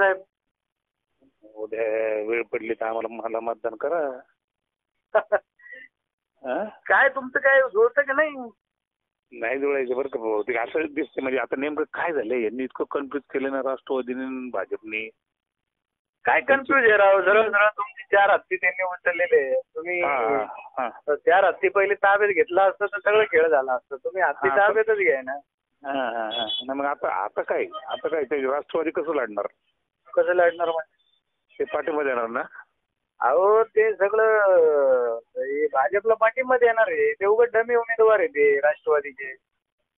द्या वेळ पडली तर आम्हाला मला मतदान करा. हा? काय तुमचं काय जुळतं की नाही? नाही जुळायचं बरं का भाऊ. ते असं दिसते म्हणजे आता नेमकं काय झालंय? यांनी इतकं कन्फ्युज केलं ना राष्ट्रवादीने आणि भाजपने. काय कन्फ्युज आहे राव? सरळ सरळ तुमची चार हत्ती त्यांनी उचललेले आहे. तुम्ही हा हा. हा तर चार हत्ती पहिले ताब्यात घेतला असतं तर सगळं खेळ झाला असतं. तुम्ही हत्ती हा, पण- ताब्यातच घ्याय ना. हा, हा, हा. नाही मग आता आता काय? आता काय? ते राष्ट्रवादी कसं लढणार? कसं लढणार म्हणजे ते पाठिंबा देणार ना? अहो ते सगळं हे भाजपला पाठिंबा देणार आहे. ते उघड डमी उमेदवार आहे ते राष्ट्रवादीचे.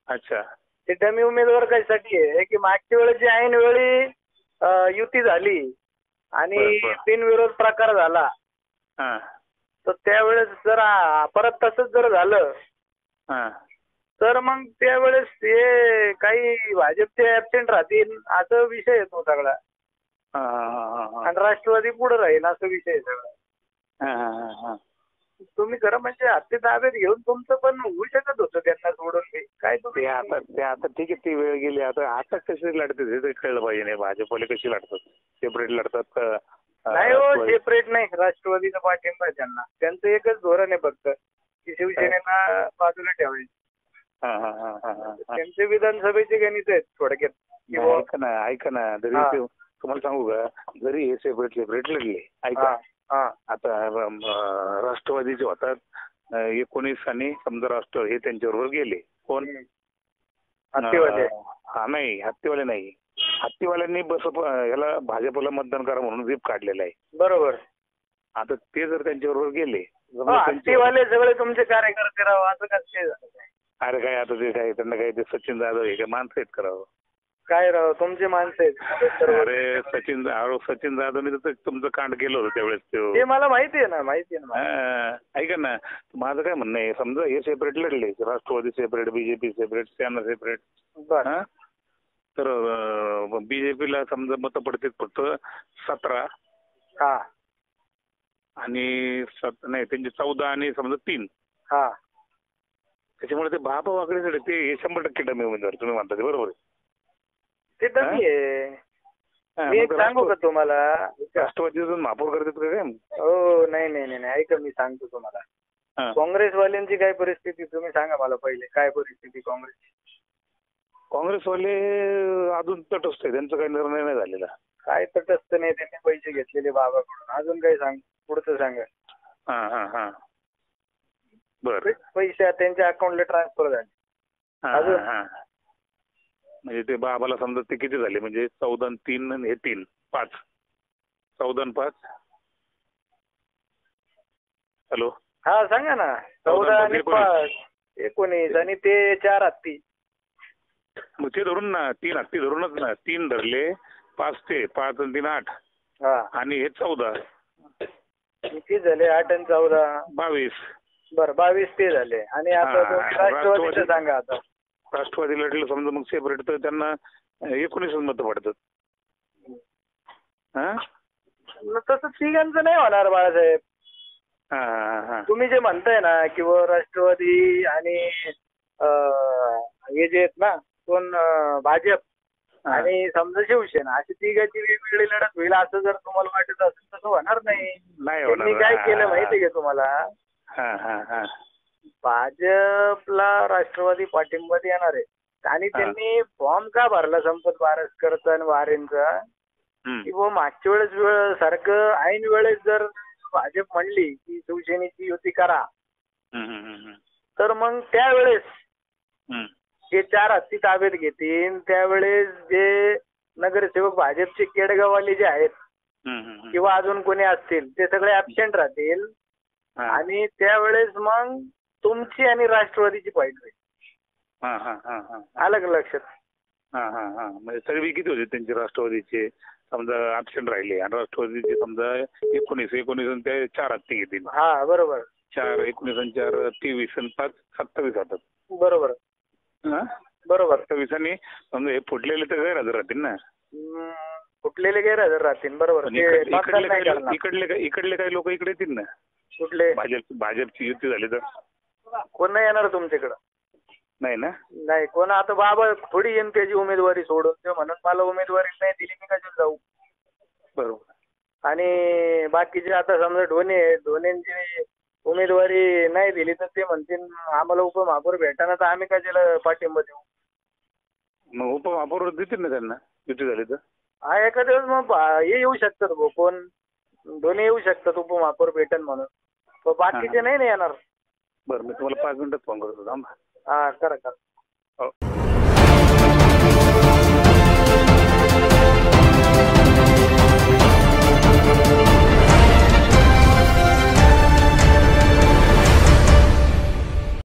अच्छा. ते डमी उमेदवार कशासाठी आहे? की मागच्या वेळेची ऐन वेळी अं, युती झाली आणि बरं, बरं. बिनविरोध प्रकार झाला. हा. तर त्यावेळेस जर आ- परत तसंच जर झालं हा. तर मग त्यावेळेस ते काही भाजपचे ऍबसेंट राहतील असं विषय येतो सगळा. हा, हा, हा, हा. आणि राष्ट्रवादी पुढे राहील असं विषय आहे सगळा. तुम्ही खरं म्हणजे हत्ती ताब्यात घेऊन तुमचं पण होऊ शकत होतं त्यांना सोडून. काय ते आता ते आता ठीक आहे ती वेळ गेली. आता आता कशी लढतात हे तर कळलं पाहिजे नाही. भाजपवाले कशी लढतात? सेपरेट लढतात नाही हो सेपरेट नाही. राष्ट्रवादीचा पाठिंबा त्यांना. त्यांचं एकच धोरण आहे फक्त की शिवसेनेला बाजूला ठेवायचं. त्यांचे विधानसभेचे गणित आहेत थोडक्यात. ऐका ना ऐका ना. ते- तुम्हाला सांगू का? जरी हे सेपरेट सेपरेट लढले ऐका. आता अं, राष्ट्रवादीचे होतात अं, एकोणीस आणि समजा राष्ट्र हे त्यांच्याबरोबर गेले. कोण. हत्तीवाले. अं, हा नाही हत्तीवाले नाही. हत्तीवाल्यांनी बस याला भाजपला मतदान करा म्हणून व्हीप काढलेला आहे. बरोबर. आता ते जर त्यांच्याबरोबर गेले हो, हत्तीवाले सगळे तुमचे कार्यकर्ते राव असं कसं काय झालं? अरे काय आता ते काय त्यांना काय ते सचिन जाधव हे काय माणसं आहेत करावं काय राव तुमचे माणसं आहेत. अरे सचिन अहो सचिन जाधवने तर तुमचं कांड केलं होतं त्यावेळेस तो. ते मला माहिती आहे ना माहिती आहे ना मला. हा, ऐका ना माझं काय म्हणणं आहे समजा हे सेपरेट लढले Rashtrawadi separate BJP separate Sena separate बर. हा? तर बीजेपीला समजा मतं पडतील फक्त सतरा. हा. आणि सत नाही त्यांचे चौदा आणि समजा तीन. हा. त्याच्यामुळे ते बाबा वाकडे ते हे शंभर टक्के डमी उमेदवार तुम्ही म्हणता ते बरोबर आहे? ते डमी आहे मी एक सांगू का राष्ट्रवादी- तुम्हाला? राष्ट्रवादीतून महापौर करतात का काय? हो नाही नाही नाही नाही. ऐका मी सांगतो तुम्हाला. काँग्रेसवाल्यांची काय परिस्थिती तुम्ही सांगा मला पहिले. काय परिस्थिती काँग्रेसची? काँग्रेसवाले अजून तटस्थ आहे त्यांचा काही निर्णय नाही झालेला. काय तटस्थ नाही? त्यांनी पैसे घेतलेले बाबाकडून. अजून काय सांग पुढचं सांगा. हा हा हा. बर. पैसे त्यांच्या अकाउंटला ट्रान्सफर झाले. अजून? म्हणजे ते बाबाला समजा ते किती झाले? म्हणजे चौदा आणि तीन आणि हे तीन पाच. चौदा आणि पाच. हॅलो? हा सांगा ना. चौदा आणि. पाच. एकोणीस आणि ते चार हत्ती. मग ते धरून ना तीन हत्ती धरूनच ना तीन धरले पाच ते पाच आणि तीन आठ. हा. आणि हे चौदा. किती झाले? आठ आणि चौदा. बावीस. बरं बावीस ते झाले. आणि आता हा, तुम्ही राष्ट्रवादी- राष्ट्रवादीचं सांगा आता. राष्ट्रवादी लढले समजा मग सेपरेट तर त्यांना एकोणीस मतं पडतात. हा? तसं तिघांचं नाही होणार बाळासाहेब. हा हा हा तुम्ही जे म्हणताय ना की व राष्ट्रवादी आणि हे जे आहेत ना कोण भाजप. आणि समजा शिवसेना अशी तिघाची वेगवेगळी लढत होईल असं जर तुम्हाला वाटत असेल तसं होणार नाही. काय केलं माहिती आहे तुम्हाला? हा हा हा. भाजपला राष्ट्रवादी पाठिंबा देणार आहे आणि. त्यांनी फॉर्म का भरला संपत बारसकरचा आणि वारेंचा. की बुवा मागच्या वेळेस वेळ सारखं ऐन वेळेस जर भाजप म्हणली की शिवसेनेची युती करा तर मग त्यावेळेस. जे चार हत्ती ताब्यात घेतील त्यावेळेस जे नगरसेवक भाजपचे केडगाववाले जे आहेत. किंवा अजून कोणी असतील ते सगळे ऍबसेंट राहतील. आणि त्यावेळेस मग तुमची आणि राष्ट्रवादीची होईल हा हा हा हा. अलग लक्षात? हा हा हा. म्हणजे सर्व किती होते त्यांचे राष्ट्रवादीचे? समजा ऍबसेंट राहिले आणि राष्ट्रवादीचे समजा एकोणीस एकोणीस आणि ते चार हत्ती घेतील. हा बरोबर. चार एकोणीस आणि चार तेवीस आणि पाच सत्तावीस होतात. बरोबर. हा? बरोबर. सत्तावीस आणि समजा हे फुटलेले तर गैरहजर राहतील ना? हम्म, कुठलेले गैरहजर राहतील बरोबर. पण ते इकड- मतदान इकडले नाही काही करणार. इकडले काही इकडले काही लोक इकडे येतील ना? कुठले? भाजप भाजपची युती झाली तर? कोण नाही येणार तुमच्याकडं? नाही ना? नाही कोण आता बाबा थोडी येईन त्याची उमेदवारी सोडून. ते म्हणून मला उमेदवारी नाही दिली मी कशाला जाऊ? बरोबर. आणि बाकीचे आता समजा ढोणे आहे ढोणेंची उमेदवारी नाही दिली तर ते म्हणतील आम्हाला उपमहापौर भेटाना तर आम्ही कशाला पाठिंबा देऊ? मग उपमहापौर देतील ना त्यांना? युती झाली तर? हा एखाद्या वेळेस मग बा- हे येऊ शकतात भाऊ कोण? दोन्ही येऊ शकतात उपमहापौर भेटन म्हणून. पण बाकीचे नाही ना येणार. बरं मी तुम्हाला पाच मिनिटात फोन करतो थांबा. हा करा करा. हो.